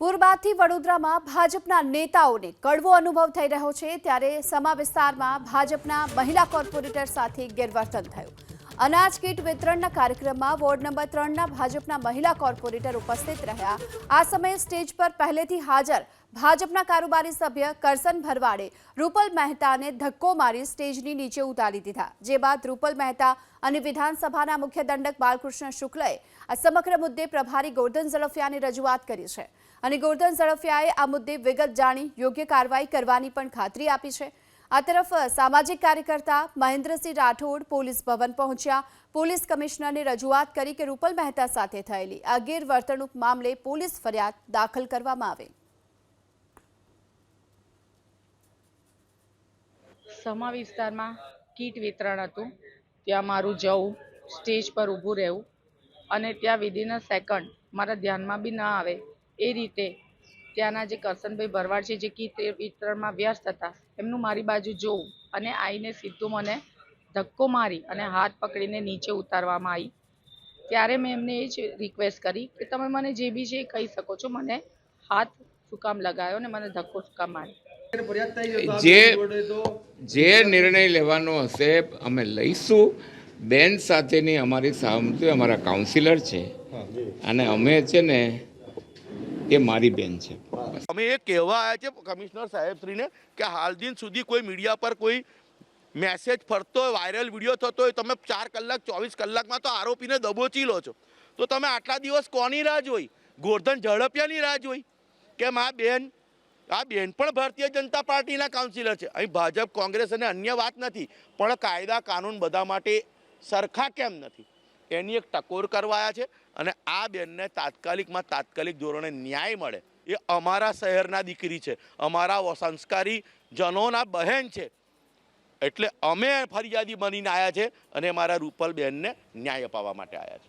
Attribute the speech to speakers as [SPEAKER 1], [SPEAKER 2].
[SPEAKER 1] પૂર્વથી વડોદરામાં ભાજપના નેતાઓને કડવો અનુભવ થઈ રહ્યો છે ત્યારે સમા વિસ્તારમાં ભાજપના મહિલા કોર્પોરેટર સાથે ગેરવર્તન થયું. અનાજ કીટ વિતરણના કાર્યક્રમમાં વોર્ડ નંબર ત્રણના ભાજપના મહિલા કોર્પોરેટર ઉપસ્થિત રહ્યા. આ સમયે સ્ટેજ પર પહેલેથી હાજર ભાજપના કારોબારી સભ્ય કરસન ભરવાડે રૂપલ મહેતાને ધક્કો મારી સ્ટેજની નીચે ઉતારી દીધા. જે બાદ રૂપલ મહેતા અને વિધાનસભાના મુખ્ય દંડક બાલકૃષ્ણ શુક્લએ આ સમગ્ર મુદ્દે પ્રભારી ગોરધન ઝડફિયાની રજૂઆત કરી છે. અને ગોરધન ઝડફિયાએ આ મુદ્દે વિગત જાણી યોગ્ય કાર્યવાહી કરવાની પણ ખાતરી આપી છે. આ તરફ સામાજિક કાર્યકર્તા મહેન્દ્રસિંહ રાઠોડ પોલીસ ભવન પહોંચ્યા. પોલીસ કમિશનરને રજૂઆત કરી કે રૂપલ મહેતા સાથે થયેલી આ ગેરવર્તણૂક મામલે પોલીસ ફરિયાદ દાખલ કરવામાં આવે
[SPEAKER 2] સમા વિસ્તારમાં કીટ વિતરણ હતું. ત્યાં મારું જવું, સ્ટેજ પર ઊભું રહેવું અને ત્યાં વિધિન સેકન્ડ મારા ધ્યાનમાં બી ના આવે એ રીતે ત્યાંના જે કરસનભાઈ ભરવાડ છે જે કીટ વિતરણમાં વ્યસ્ત હતા એમનું મારી બાજુ જોવું. અને આવીને સીધું મને ધક્કો મારી અને હાથ પકડીને નીચે ઉતારવામાં આવી. ત્યારે મેં એમને એ જ રિક્વેસ્ટ કરી કે તમે મને જે બી છે એ કહી શકો છો. મને હાથ સુકામ કામ લગાવ્યો ને મને ધક્કો સુકામ કામ માર્યો.
[SPEAKER 3] જે જે નિર્ણય લેવાનો હશે અમે લઈશું. બેન સાથેની અમારી સહમતિ અમારા કાઉન્સિલર છે. અને અમે છે ને એ મારી બેન છે.
[SPEAKER 4] અમે એ કહેવા આવ્યા છે કમિશનર સાહેબશ્રીને કે હાલ દિન સુધી કોઈ મીડિયા પર કોઈ મેસેજ ફરતો વાયરલ વીડિયો થતો હોય, તમે ચાર કલાક, ચોવીસ કલાકમાં તો આરોપીને દબોચી લો છો. તો તમે આટલા દિવસ કોની રાહ જોઈ? ગોરધન ઝડપિયાની રાહ જોઈ? કે મા બેન, આ બેન પણ ભારતીય જનતા પાર્ટીના કાઉન્સિલર છે. અહીં ભાજપ, કોંગ્રેસ અને અન્ય વાત નથી, પણ કાયદા, કાનૂન બધા માટે સરખા કેમ નથી? એની એક ટકોર કરવાયા છે અને આ બેનને તાત્કાલિકમાં તાત્કાલિક ધોરણે ન્યાય મળે. એ અમારા શહેરના દીકરી છે. અમારા સંસ્કારી જનોના બહેન છે. એટલે અમે ફરિયાદી બનીને આવ્યા છે અને મારા રૂપલ બેનને ન્યાય અપાવવા માટે આવ્યા છે.